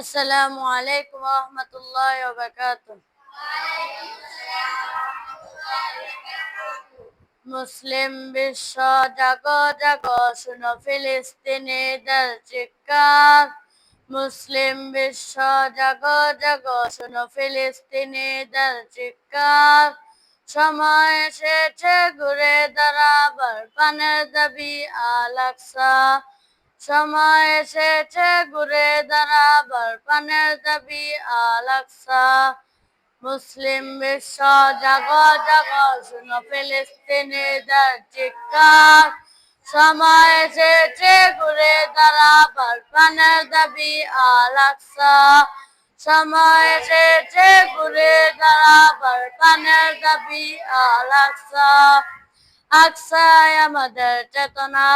আসসালামু আলাইকুম রহমতুল্লাহ মুসলিম বিশ্ব জাগ জাগ, শুনো ফিলিস্তিনিদের চিৎকার। মুসলিম বিশ্ব জাগ জাগ, শুনো ফিলিস্তিনিদের চিৎকার। সময় এসেছে, ঘুরে দাঁড়াবার পানের দাবি আলাকসা সময় এসেছে ঘুরে দাঁড়াবার পানের দাবি আলাকসা মুসলিম বিশ্ব, জাগ জাগ, শুনো ফিলিস্তিনিদের চিৎকার। সময় এসেছে ঘুরে দাঁড়াবার পানের দাবি আলাকসা সময় এসেছে ঘুরে দাঁড়াবার পানের দাবি আলাকসা আকসায় আমাদের চেতনা।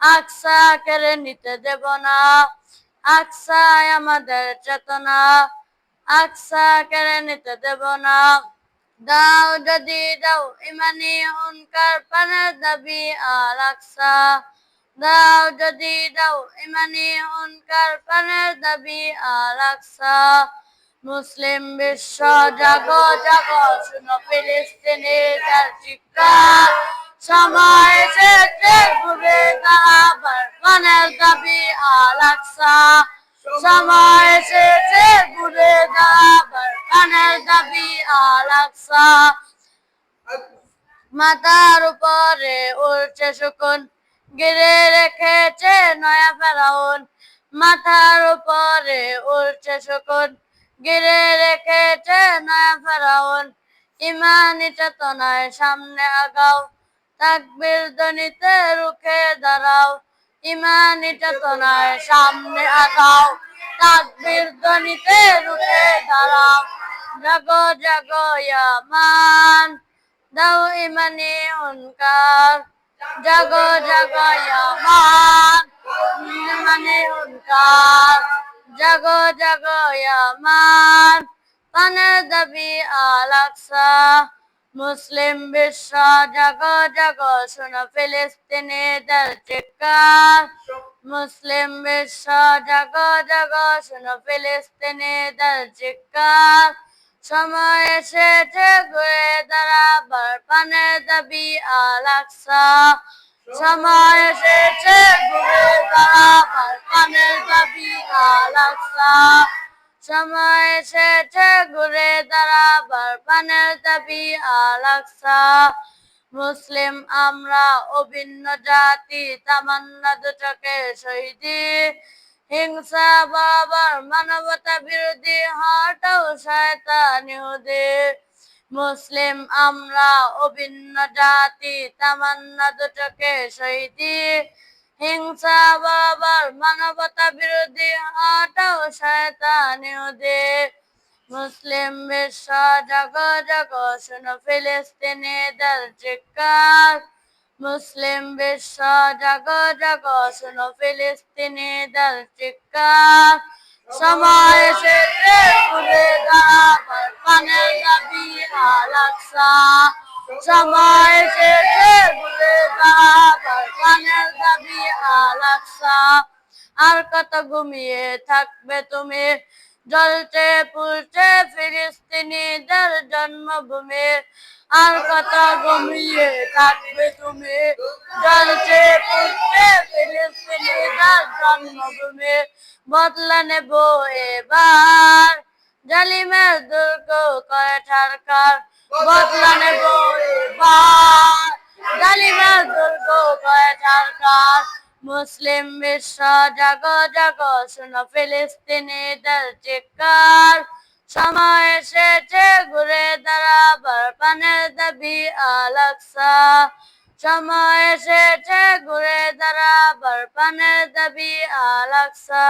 আকসা কেড়ে নিতে দেব না। আকসায় আমাদের চেতনা। আকসা কেড়ে নিতে দেব না। দাও যদি দাও ইমানি হুনকার পানের দাবি আর আকসা। দাও যদি দাও ইমানি হুনকার পানের দাবি আর আকসা। মুসলিম বিশ্ব, জাগ জাগ, শুনো ফিলিস্তিনি যার চিৎকার সময় আর সময় এসেছে ঘুরে পানের দাবি আর আকসা মাথার উপরে উঠছে শুকুন গিরে রেখেছে নয়া ফেরাউন। মাথার উপরে উঠছে শুকুন গিরে রেখেছে নয়া ফেরাউন। ইমানি চেতনায় সামনে আগাও, তাকবির ধ্বনিতে রুখে দাঁড়াও। ইমানি চেতনায় সামনে আগাও। তাকবির ধ্বনিতে রুখে দাঁড়াও। জাগো জাগো ইয়ামান দাও ইমানি হুনকার জাগো জাগো ইয়ামান ইমানি হুনকার জাগো জাগো ইয়ামান পানের দাবি আলাকসা মুসলিম বিশ্ব জাগ জাগ, শোনো ফিলিস্তিনিদের চিৎকার মুসলিম বিশ্ব জাগ জাগ, শোনো ফিলিস্তিনিদের চিৎকার সময় এসেছে ঘুরে দাঁড়াবার পানের দাবি আলাকসা সময় এসেছে ঘুরে দাঁড়াবার পানের দাবি আলাকসা সময় এসেছে ঘুরে দাঁড়াবার পানের দাবি আলাকসা। মুসলিম আমরা অভিন্ন জাতি, তামান্না দুচকে শহীদি হিংসা বাবার মানবতা বিরোধী, হটাও শয়তান মুসলিম আমরা অভিন্ন জাতি, তামান্না দুচকে শহীদি হিংসা বাবার মানবতা বিরোধী, হটাও শয়তান মুসলিম বিশ্ব জগ জগ, শুনো ফিলিস্তিনিদের চিৎকার। মুসলিম বিশ্ব জগ জগ, শুনো ফিলিস্তিনিদের চিৎকার। সময় এসেছে ঘুরে দাবার পানের দাবি আলাকসা সময় এসেছে ঘুরে দাবার পানের দাবি আলাকসা আর কত ঘুমিয়ে থাকবে তুমি? জ্বলছে পুড়ছে ফিলিস্তিনিদের জন্মভূমি। আর কত ঘুমিয়ে থাকবে তুমি। জ্বলছে পুড়ছে ফিলিস্তিনিদের জন্মভূমি। বদলা নেব এবার। জালিমের দুর্গ করে ঠারকার। বদলা নেব এবার। জালিমের দুর্গ করে ঠারকার। মুসলিম বিশ্ব জাগ জাগ, শুনো ফিলিস্তিনিদের চিৎকার। সময় এসেছে, ঘুরে দাঁড়াবার পানের দাবি আলাকসা সময় এসেছে, ঘুরে দাঁড়াবার পানের দাবি আলাকসা